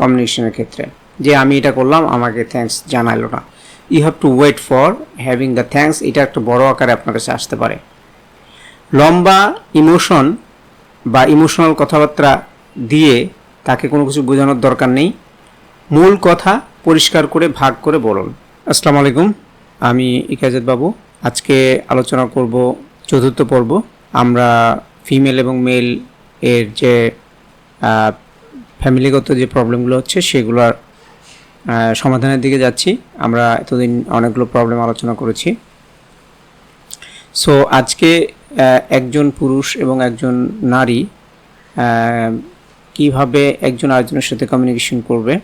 কমিউনিকেশনের ক্ষেত্রে। যে আমি এটা করলাম, আমাকে থ্যাঙ্কস জানাইলো না। You have to wait for having the thanks এটা একটা বড় আকারে আপনার কাছে আসতে পারে। লম্বা ইমোশন বা ইমোশনাল কথাবার্তা দিয়ে তাকে কোনো কিছু বোঝানোর দরকার নেই। মূল কথা পরিষ্কার করে, ভাগ করে বলুন। আসসালামু আলাইকুম, আমি ইকাজেদ বাবু। আজকে আলোচনা করব চতুর্থ পর্ব। আমরা ফিমেল এবং মেল এর যে ফ্যামিলিগত যে প্রবলেমগুলো হচ্ছে সেগুলোর সমাধানের দিকে যাচ্ছি। আমরা এতদিন অনেকগুলো প্রবলেম আলোচনা করেছি। সো আজকে একজন পুরুষ এবং একজন নারী কীভাবে একজন আরেকজনের সাথে কমিউনিকেশন করবে?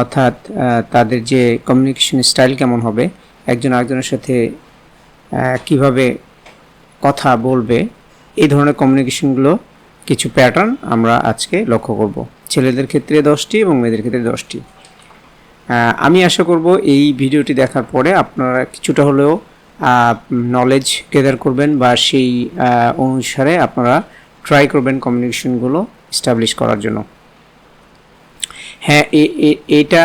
অর্থাৎ তাদের যে কমিউনিকেশন স্টাইল কেমন হবে? একজন আরেকজনের সাথে কীভাবে কথা বলবে? এই ধরনের কমিউনিকেশনগুলো কিছু প্যাটার্ন আমরা আজকে লক্ষ্য করব। ছেলেদের ক্ষেত্রে দশটি এবং মেয়েদের ক্ষেত্রে দশটি। আমি আশা করব এই ভিডিওটি দেখার পরে আপনারা কিছুটা হলেও নলেজ গেদার করবেন বা সেই অনুসারে আপনারা ট্রাই করবেন কমিউনিকেশনগুলো এস্টাবলিশ করার জন্য। হ্যাঁ এটা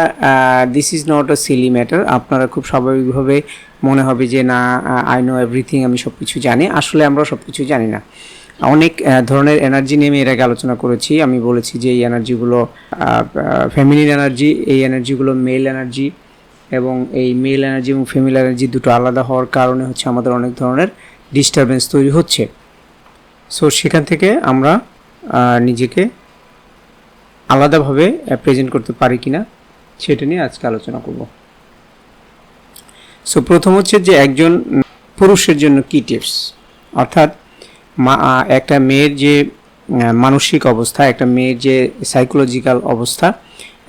this is not a silly matter আপনারা খুব স্বাভাবিকভাবে মনে হবে যে, না আই নো এভরিথিং আমি সব কিছু জানি। আসলে আমরা সব কিছু জানি না। অনেক ধরনের এনার্জি নিয়ে আমি এর আগে আলোচনা করেছি। আমি বলেছি যে এই এনার্জিগুলো ফ্যামিলির এনার্জি এই এনার্জিগুলো মেল এনার্জি এবং এই মেল এনার্জি এবং ফিমেল এনার্জি দুটো আলাদা হওয়ার কারণে হচ্ছে আমাদের অনেক ধরনের ডিস্টারবেন্স তৈরি হচ্ছে। সো সেখান থেকে আমরা নিজেকে আলাদাভাবে প্রেজেন্ট করতে পারি কি না সেটা নিয়ে আজকে আলোচনা করব। সো প্রথম হচ্ছে যে একজন পুরুষের জন্য কি টিপস অর্থাৎ মা একটা মেয়ের যে মানসিক অবস্থা, একটা মেয়ের যে সাইকোলজিক্যাল অবস্থা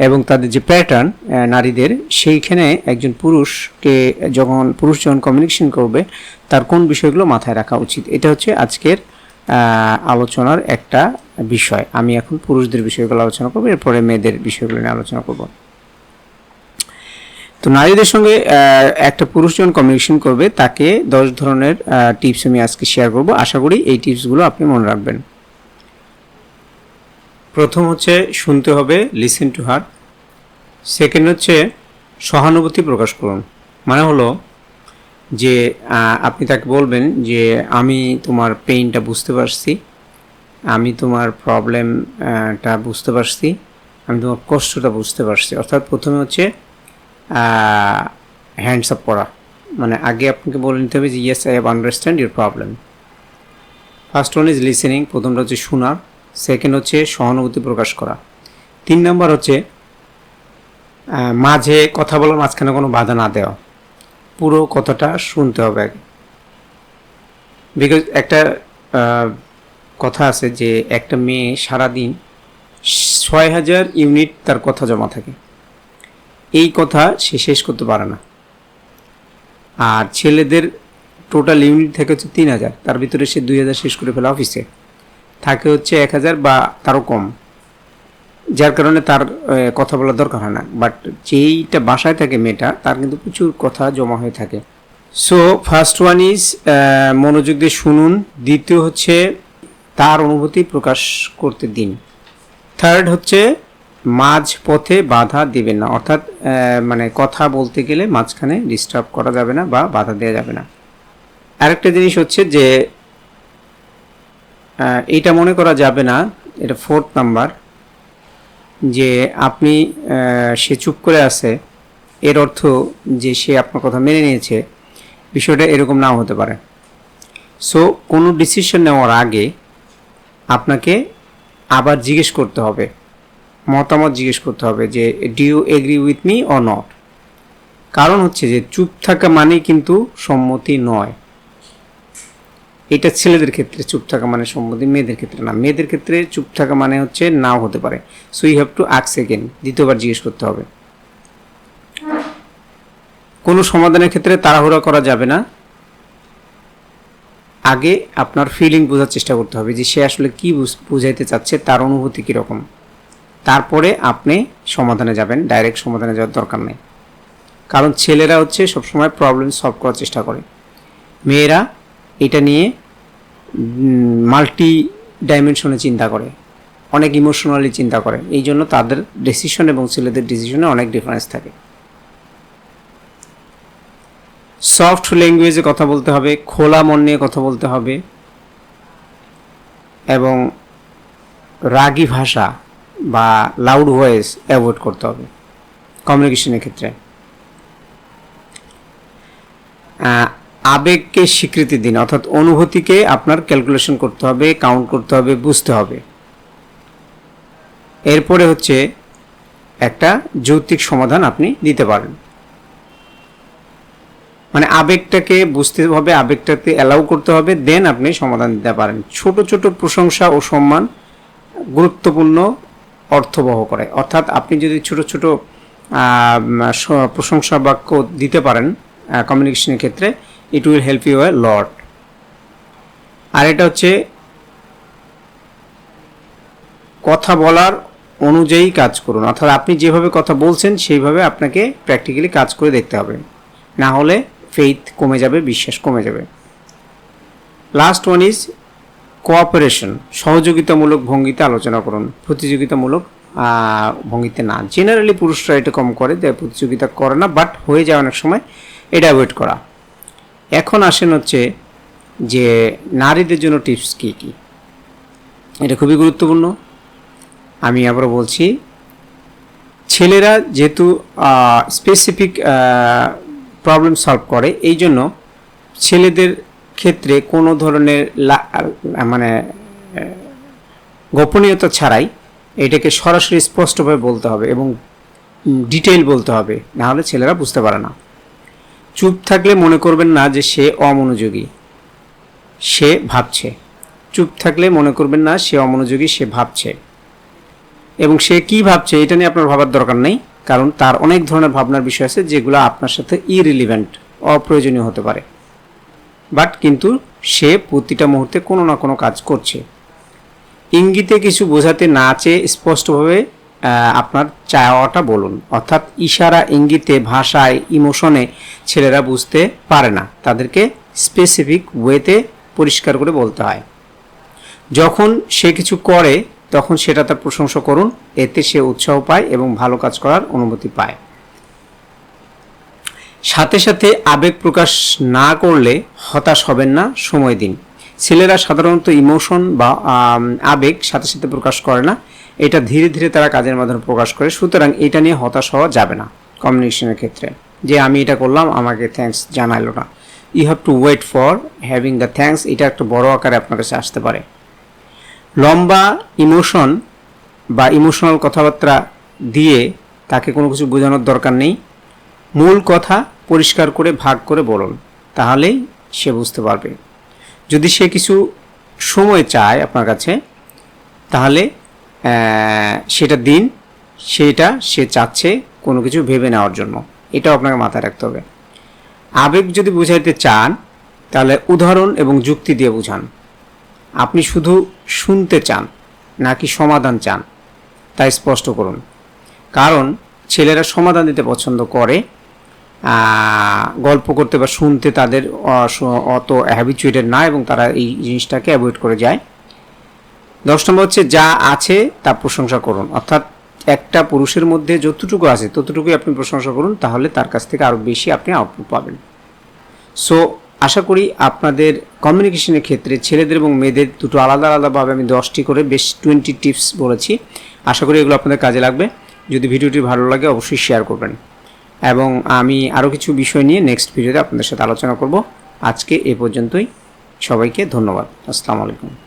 এবং তাদের যে প্যাটার্ন নারীদের, সেইখানে একজন পুরুষকে যখন, পুরুষ যখন কমিউনিকেশন করবে, তার কোন বিষয়গুলো মাথায় রাখা উচিত? এটা হচ্ছে আজকের আলোচনার একটা বিষয়। আমি এখন পুরুষদের বিষয়গুলো আলোচনা করব, এরপরে মেয়েদের বিষয়গুলো নিয়ে আলোচনা করব। তো নারীদের সঙ্গে একটা পুরুষ যখন কমিউনিকেশন করবে, তাকে দশ ধরনের টিপস আমি আজকে শেয়ার করব। আশা করি এই টিপসগুলো আপনি মনে রাখবেন। প্রথম হচ্ছে শুনতে হবে লিসেন টু হার্ট সেকেন্ড হচ্ছে সহানুভূতি প্রকাশ করুন। মানে হলো যে আপনি তাকে বলবেন যে, আমি তোমার পেইনটা বুঝতে পারছি। আমি তোমার প্রবলেমটা বুঝতে পারছি। আমি তোমার কষ্টটা বুঝতে পারছি। অর্থাৎ প্রথমে হচ্ছে হ্যান্ডস আপ করা। মানে আগে আপনাকে বলে নিতে হবে যে yes I have understand your problem first one is listening প্রথমটা হচ্ছে শোনা সেকেন্ড হচ্ছে সহানুভূতি প্রকাশ করা। তিন নম্বর হচ্ছে মাঝে কথা বলার মাঝখানে কোনো বাধা না দেওয়া। পুরো কথাটা শুনতে হবে আগে। বিকজ একটা কথা আছে যে, একটা মেয়ে সারাদিন ছয় হাজার ইউনিট তার কথা জমা থাকে। এই কথা সে শেষ করতে পারে না। আর ছেলেদের টোটাল ইউনিট থাকে হচ্ছে তিন হাজার। তার ভিতরে সে দুই হাজার শেষ করে ফেলে অফিসে থাকে হচ্ছে এক হাজার বা তারও কম। যার কারণে তার কথা বলার দরকার হয় না। বাট যেইটা বাসায় থাকে মেয়েটা, তার কিন্তু প্রচুর কথা জমা হয়ে থাকে। সো ফার্স্ট ওয়ান ইজ মনোযোগ দিয়ে শুনুন। দ্বিতীয় হচ্ছে, তার অনুভূতি প্রকাশ করতে দিন। থার্ড হচ্ছে মাঝ পথে বাধা দিবেন না। অর্থাৎ মানে কথা বলতে গেলে মাঝখানে ডিস্টার্ব করা যাবে না বা বাধা দেওয়া যাবে না। আরেকটা জিনিস হচ্ছে যে এটা মনে করা যাবে না, এটা ফোর্থ নাম্বার যে আপনি সে চুপ করে আছে, এর অর্থ যে সে আপনার কথা মেনে নিয়েছে, বিষয়টা এরকম নাও হতে পারে। সো কোনো ডিসিশন নেওয়ার আগে আপনাকে আবার জিজ্ঞেস করতে হবে মতামত জিজ্ঞেস করতে হবে যে do you agree with me or not কারণ হচ্ছে যে, চুপ থাকা মানেই কিন্তু সম্মতি নয়। এটা ছেলেদের ক্ষেত্রে চুপ থাকা মানে সম্মতি, মেয়েদের ক্ষেত্রে না। মেয়েদের ক্ষেত্রে চুপ থাকা মানে হচ্ছে নাও হতে পারে। So you have to ask second দ্বিতীয়বার জিজ্ঞেস করতে হবে। কোনো সমাধানের ক্ষেত্রে তাড়াহুড়া করা যাবে না। আগে আপনার ফিলিং বোঝার চেষ্টা করতে হবে যে, সে আসলে কি বুঝ- বুঝাইতে চাচ্ছে, তার অনুভূতি কীরকম। তারপরে আপনি সমাধানে যাবেন ডাইরেক্ট সমাধানে যাওয়ার দরকার নেই। কারণ ছেলেরা হচ্ছে সবসময় প্রবলেম সলভ করার চেষ্টা করে। মেয়েরা এটা নিয়ে মাল্টি ডাইমেনশনে চিন্তা করে, অনেক ইমোশনালি চিন্তা করে। এই জন্য তাদের ডিসিশন এবং ছেলেদের ডিসিশনে অনেক ডিফারেন্স থাকে। সফট ল্যাঙ্গুয়েজে কথা বলতে হবে, খোলা মন নিয়ে কথা বলতে হবে, এবং রাগী ভাষা বা লাউড ভয়েস অ্যাভয়েড করতে হবে কমিউনিকেশনের ক্ষেত্রে। আবেগকে স্বীকৃতি দিন, অর্থাৎ অনুভূতিকে আপনার ক্যালকুলেশন করতে হবে কাউন্ট করতে হবে, বুঝতে হবে। এরপরে হচ্ছে একটা যৌক্তিক সমাধান আপনি দিতে পারেন। মানে আবেগটাকে বুঝতে হবে, আবেগটাকে অ্যালাউ করতে হবে দেন আপনি সমাধান দিতে পারেন। ছোট ছোট প্রশংসা ও সম্মান গুরুত্বপূর্ণ অর্থবহ করে। অর্থাৎ আপনি যদি ছোট ছোট প্রশংসা বাক্য দিতে পারেন কমিউনিকেশনের ক্ষেত্রে it will help you a lot আর এটা হচ্ছে, কথা বলার অনুযায়ী কাজ করুন। অর্থাৎ আপনি যেভাবে কথা বলছেন, সেইভাবে আপনাকে প্র্যাকটিক্যালি কাজ করে দেখতে হবে। না হলে ফেইথ কমে যাবে, বিশ্বাস কমে যাবে। লাস্ট ওয়ান ইজ কোঅপারেশন সহযোগিতামূলক ভঙ্গিতে আলোচনা করুন, প্রতিযোগিতামূলক ভঙ্গিতে না। জেনারেলি পুরুষরা এটা কম করে যে প্রতিযোগিতা করে না বাট হয়ে যায় অনেক সময় এটা অ্যাভয়েড করা। এখন আসেন হচ্ছে যে নারীদের জন্য টিপস কী কী? এটা খুবই গুরুত্বপূর্ণ। আমি আবার বলছি, ছেলেরা যেহেতু স্পেসিফিক প্রবলেম সলভ করে এই জন্য ছেলেদের ক্ষেত্রে কোনো ধরনের মানে গোপনীয়তা ছাড়াই এটাকে সরাসরি স্পষ্টভাবে বলতে হবে এবং ডিটেইল বলতে হবে না হলে ছেলেরা বুঝতে পারে না। চুপ থাকলে মনে করবেন না যে সে অমনোযোগী, সে ভাবছে। চুপ থাকলে মনে করবেন না সে অমনোযোগী, সে ভাবছে। এবং সে কি ভাবছে এটা নিয়ে আপনার ভাবার দরকার নেই, কারণ তার অনেক ধরনের ভাবনার বিষয় আছে যেগুলো আপনার সাথে ইরিলিভেন্ট অপ্রয়োজনীয় হতে পারে। বাট কিন্তু সে প্রতিটা মুহূর্তে কোনো না কোনো কাজ করছে। ইঙ্গিতে কিছু বোঝাতে না চেয়ে স্পষ্টভাবে আপনার চাওয়াটা বলুন। অর্থাৎ ইশারা ইঙ্গিতে, ভাষায়, ইমোশনে ছেলেরা বুঝতে পারে না। তাদেরকে স্পেসিফিক ওয়েতে পরিষ্কার করে বলতে হয়। যখন সে কিছু করে, তখন সেটা তার প্রশংসা করুন। এতে সে উৎসাহ পায় এবং ভালো কাজ করার অনুমতি পায়। সাথে সাথে আবেগ প্রকাশ না করলে হতাশ হবেন না সময় দিন। ছেলেরা সাধারণত ইমোশন বা আবেগ সাথে সাথে প্রকাশ করে না। এটা ধীরে ধীরে তারা কাজের মাধ্যমে প্রকাশ করে। সুতরাং এটা নিয়ে হতাশ হওয়া যাবে না কমিউনিকেশনের ক্ষেত্রে। যে আমি এটা করলাম, আমাকে থ্যাঙ্কস জানাইলো না। You have to wait for having the thanks এটা একটা বড় আকারে আপনার কাছে আসতে পারে। লম্বা ইমোশন বা ইমোশনাল কথাবার্তা দিয়ে তাকে কোনো কিছু বোঝানোর দরকার নেই। মূল কথা পরিষ্কার করে ভাগ করে বলুন, তাহলেই সে বুঝতে পারবে। যদি সে কিছু সময় চায় আপনার কাছে, তাহলে সেটা দিন, সেটা সে চাচ্ছে কোনো কিছু ভেবে নেওয়ার জন্য। এটাও আপনাকে মাথায় রাখতে হবে। আবেগ যদি বোঝাইতে চান, তাহলে উদাহরণ এবং যুক্তি দিয়ে বোঝান। আপনি শুধু শুনতে চান, নাকি সমাধান চান, তা স্পষ্ট করুন। কারণ, ছেলেরা সমাধান দিতে পছন্দ করে গল্প করতে বা শুনতে তাদের অত হ্যাবিচুয়েটেড না এবং তারা এই জিনিসটাকে অ্যাভয়েড করে যায়। দশ নম্বর হচ্ছে যা আছে তা প্রশংসা করুন। অর্থাৎ একটা পুরুষের মধ্যে যতটুকু আছে ততটুকুই আপনি প্রশংসা করুন, তাহলে তার কাছ থেকে আরও বেশি আপনি আউটপুট পাবেন। সো আশা করি আপনাদের কমিউনিকেশনের ক্ষেত্রে ছেলেদের এবং মেয়েদের দুটো আলাদা আলাদাভাবে আমি দশটি করে বেশ টোয়েন্টি টিপস বলেছি। আশা করি এগুলো আপনাদের কাজে লাগবে। যদি ভিডিওটি ভালো লাগে অবশ্যই শেয়ার করবেন। এবং আমি আরও কিছু বিষয় নিয়ে নেক্সট ভিডিওতে আপনাদের সাথে আলোচনা করব। আজকে এ পর্যন্তই। সবাইকে ধন্যবাদ। আসসালামু আলাইকুম।